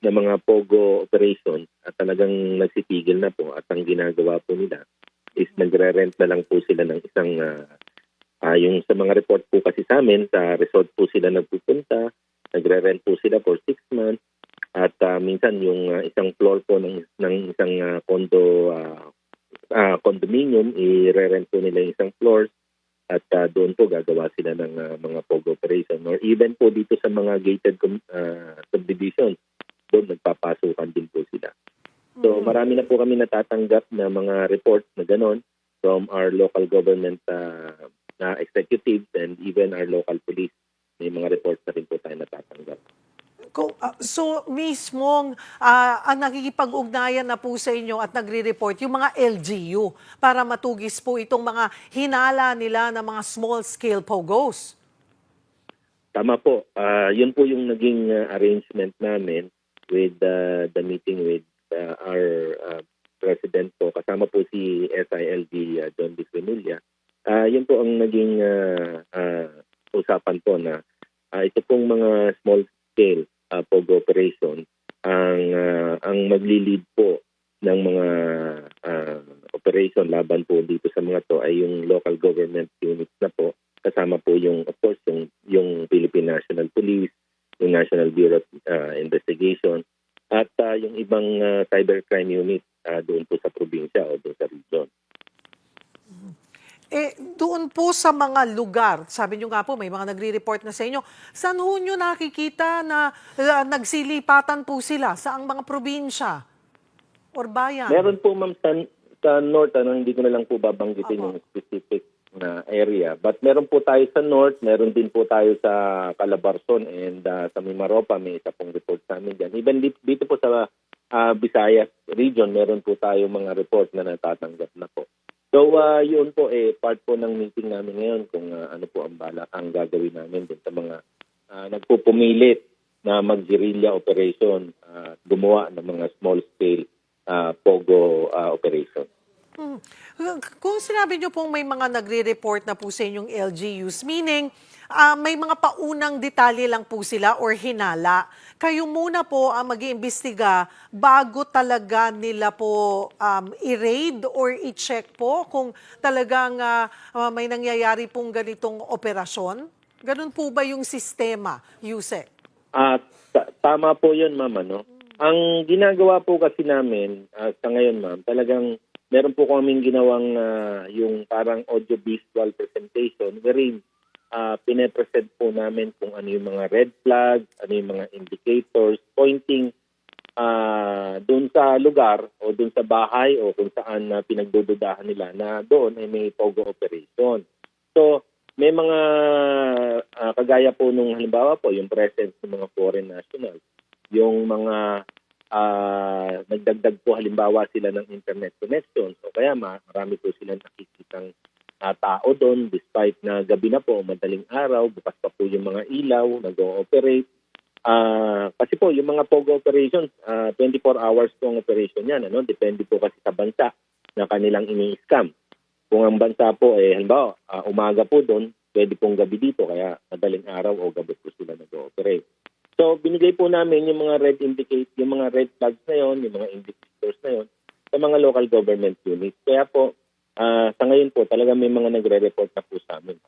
na mga POGO operations at talagang nagsitigil na po at ang ginagawa po nila is nagre-rent na lang po sila ng isang ah, ah, yung sa mga report po kasi sa amin sa resort po sila nagpupunta nagre-rent po sila for six months at ah, minsan yung ah, isang floor po ng, ng isang ah, condo ah, ah, condominium i-rent po nila yung isang floor at ah, doon po gagawa sila ng ah, mga POGO operation or even po dito sa mga gated ah, subdivisions doon nagpapasukan din po sila. So Mm. marami na po kami natatanggap na mga reports na ganon from our local government ah, na executives and even our local police. May mga reports na rin po tayo natatanggap. Ah, so mismong ah, ang nakikipag-ugnayan na po sa inyo at nagre-report yung mga LGU para matugis po itong mga hinala nila ng mga small-scale pogos. Tama po. Ah, yun po yung naging ah, arrangement namin with ah, the meeting with ah, our ah, president po. Kasama po si SILD ah, John Bisremulla. Ah, yun po ang naging ah, ah, usapan po na ah, ito pong mga small scale ah, POG operation ang ah, ang magli-lead po ng mga ah, operation laban po dito sa mga to ay yung local government units na po kasama po yung of course yung yung Philippine National Police, yung National Bureau of uh, Investigation at uh, yung ibang uh, cybercrime unit uh, doon po sa probinsya o doon sa region. Eh, doon po sa mga lugar, sabi nyo nga po, may mga nagre-report na sa inyo, saan ho nyo nakikita na ah, nagsilipatan po sila? Saang mga probinsya? Or bayan? Meron po ma'am sa, sa north, ano, hindi ko na lang po babanggitin Opo. yung specific na area. But meron po tayo sa north, meron din po tayo sa Calabarzon and uh, sa Mimaropa, may isa pong report sa amin dyan. Even dito, po sa uh, Visayas region, meron po tayo mga report na natatanggap na po. So, uh, yun po eh, part po ng meeting namin ngayon kung uh, ano po ang bala ang gagawin namin din sa mga uh, nagpupumilit na mag-guerrilla operation, uh, gumawa ng mga small scale uh, POGO uh, operation. Sinabi nyo pong may mga nagre-report na po sa inyong LGUs, meaning ah, may mga paunang detalye lang po sila or hinala. Kayo muna po ang mag-iimbestiga bago talaga nila po um, i-raid or i-check po kung talagang ah, may nangyayari pong ganitong operasyon? Ganun po ba yung sistema, Yuse? At ta- tama po 'yun, ma'am, ano. Ang ginagawa po kasi namin ah, sa ngayon, ma'am, talagang meron po kaming ginawang ah, yung parang audio visual presentation wherein uh, pine-present po namin kung ano yung mga red flags, ano yung mga indicators pointing ah doon sa lugar o doon sa bahay o kung saan na pinagdududahan nila na doon ay may POGO operation. So, may mga ah, kagaya po nung halimbawa po yung presence ng mga foreign nationals, yung mga ah, nagdagdag po halimbawa sila ng internet connections o kaya ma- marami po sila nakikitang ah, tao doon despite na gabi na po, madaling araw, bukas pa po yung mga ilaw, nag-ooperate. Ah, kasi po yung mga POGO operations, ah, 24 hours po ang operation yan, ano? Depende po kasi sa bansa na kanilang ini-scam. Kung ang bansa po eh halimbawa ah, umaga po doon, pwede pong gabi dito kaya madaling araw o gabi po sila nag-ooperate. Binigay po namin yung mga red indicate, yung mga red flags na yon, yung mga indicators na yon sa mga local government units. Kaya po ah, sa ngayon po talaga may mga nagre-report na po sa amin.